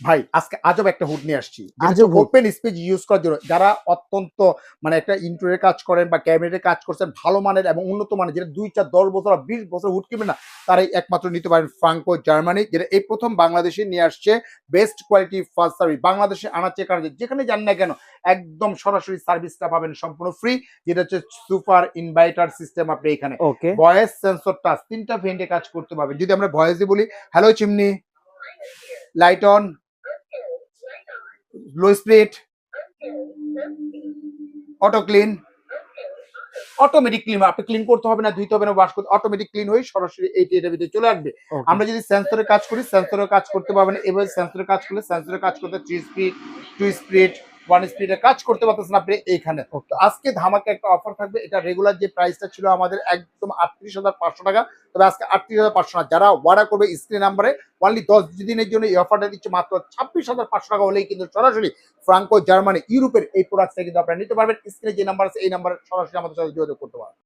ভাই আজকে আজব একটা হুড নিয়ে আসছি? ওপেন স্পেস ইউজ করার জন্য যারা অত্যন্ত মানে একটা ইন্টারিয়র কাজ করেন বা ক্যাবিনেটের কাজ করছেন ভালো মানের এবং উন্নত মানের যেটা দুই চার দশ বছর বিশ বছর হুড কিনবে না তারাই একমাত্র নিতে পারেন ফ্রাঙ্কো জার্মানি যেটা এই প্রথম বাংলাদেশে নিয়ে আসছে বেস্ট কোয়ালিটি ফার্স্ট সার্ভিস বাংলাদেশে আনাচে কারণে যেখানে যান না কেন একদম সরাসরি সার্ভিসটা পাবেন সম্পূর্ণ ফ্রি যেটা হচ্ছে সুপার ইনভাইটার সিস্টেম আপনি এখানে। ওকে ভয়েস সেন্সর টাচ তিনটা ভেন্টে কাজ করতে পারবে যদি আমরা ভয়েসে বলি hello chimney light on low spread auto clean automatic clean আপনি ক্লিন করতে হবে না ধুইতে হবে না ওয়াশ করতে অটোমেটিক ক্লিন হয়ে সরাসরি এই এটার ভিতরে চলে আসবে। আমরা যদি সেন্সরের কাজ করি সেন্সরের কাজ করতে পারবেন এবার সেন্সরের কাজ করলে সেন্সরের কাজ করতে three speed two speed one স্পিডে কাজ করতে পারতেছেন আপনি এইখানে। আজকে ধামাকে একটা অফার থাকবে। এটা রেগুলার যে প্রাইসটা ছিল আমাদের একদম আটত্রিশ হাজার পাঁচশো টাকা তবে আজকে আটত্রিশ হাজার পাঁচশো টাকা যারা অর্ডার করবে স্ক্রিন নাম্বারে অনলি দশ দিনের জন্য এই অফারটা দিচ্ছে মাত্র ছাব্বিশ হাজার পাঁচশো টাকা হলেই কিন্তু সরাসরি ফ্রাঙ্কো জার্মানি ইউরোপের এই প্রোডাক্টটা কিন্তু আপনারা নিতে পারবেন। স্ক্রিনে যে নাম্বার আছে এই নাম্বারে সরাসরি আমাদের সাথে যোগাযোগ করতে পারবেন।